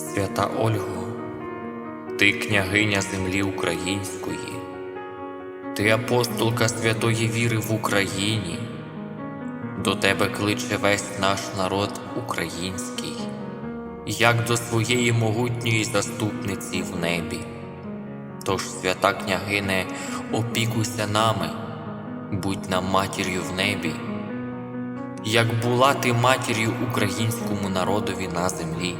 Свята Ольго, ти княгиня землі української, ти апостолка святої віри в Україні, до тебе кличе весь наш народ український, як до своєї могутньої заступниці в небі. Тож, свята княгине, опікуйся нами, будь нам матір'ю в небі, як була ти матір'ю українському народові на землі.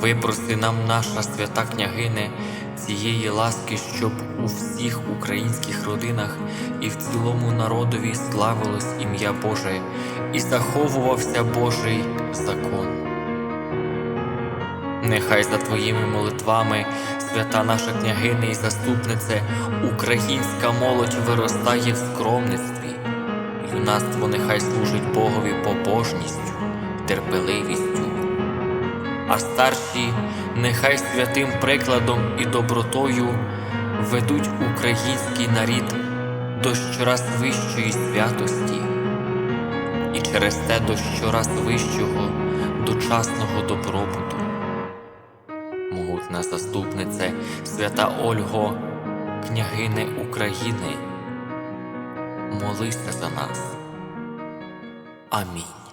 Випроси нам, наша свята княгине, цієї ласки, щоб у всіх українських родинах і в цілому народові славилось ім'я Боже і заховувався Божий закон. Нехай за твоїми молитвами, свята наша княгиня і заступнице, українська молодь виростає в скромництві, юнацтво нехай служить Богові побожністю, терпеливістю, а старші нехай святим прикладом і добротою ведуть український нарід до щораз вищої святості, і через те до щораз вищого дочасного добробуту могутна заступнице, свята Ольго, княгине України, молися за нас. Амінь.